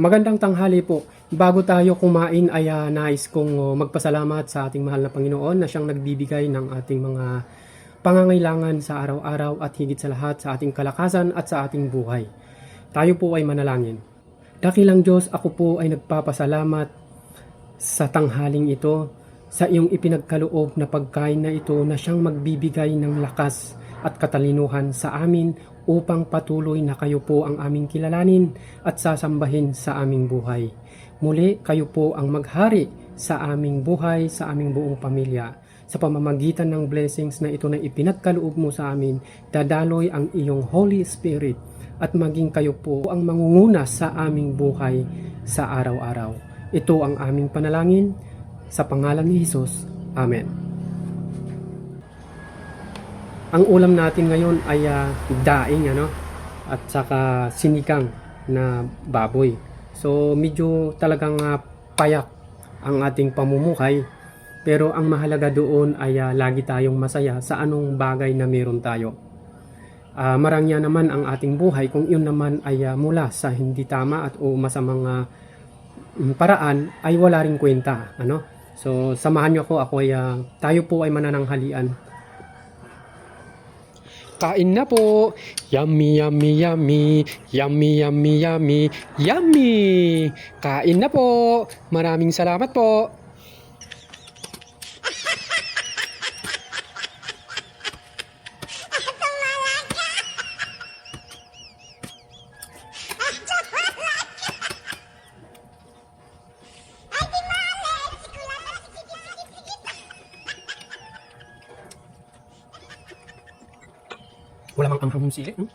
Magandang tanghali po. Bago tayo kumain ay ah, nais kong oh, magpasalamat sa ating mahal na Panginoon na siyang nagbibigay ng ating mga pangangailangan sa araw-araw at higit sa lahat sa ating kalakasan at sa ating buhay. Tayo po ay manalangin. Dakilang Diyos, ako po ay nagpapasalamat sa tanghaling ito sa iyong ipinagkaloob na pagkain na ito na siyang magbibigay ng lakas at katalinuhan sa amin upang patuloy na kayo po ang aming kilalanin at sasambahin sa aming buhay. Muli, kayo po ang maghari sa aming buhay, sa aming buong pamilya. Sa pamamagitan ng blessings na ito na ipinagkaloob mo sa amin, dadaloy ang iyong Holy Spirit at maging kayo po ang mangunguna sa aming buhay sa araw-araw. Ito ang aming panalangin sa pangalan ni Jesus. Amen. Ang ulam natin ngayon ay ah, daing ano at saka sinikang na baboy. So medyo talagang ah, payak ang ating pamumuhay pero ang mahalaga doon ay ah, lagi tayong masaya sa anong bagay na meron tayo. Ah, marangya naman ang ating buhay kung yun naman ay ah, mula sa hindi tama at o masamang mm, paraan ay wala ring kwenta. Ano? So samahan niyo ako, ako ay, ah, tayo po ay manananghalian. Kain na po! Yummy, yummy, yummy! Yummy, yummy, yummy! Yummy! Kain na po! Maraming salamat po! Wala mang anghang yung. Hmm?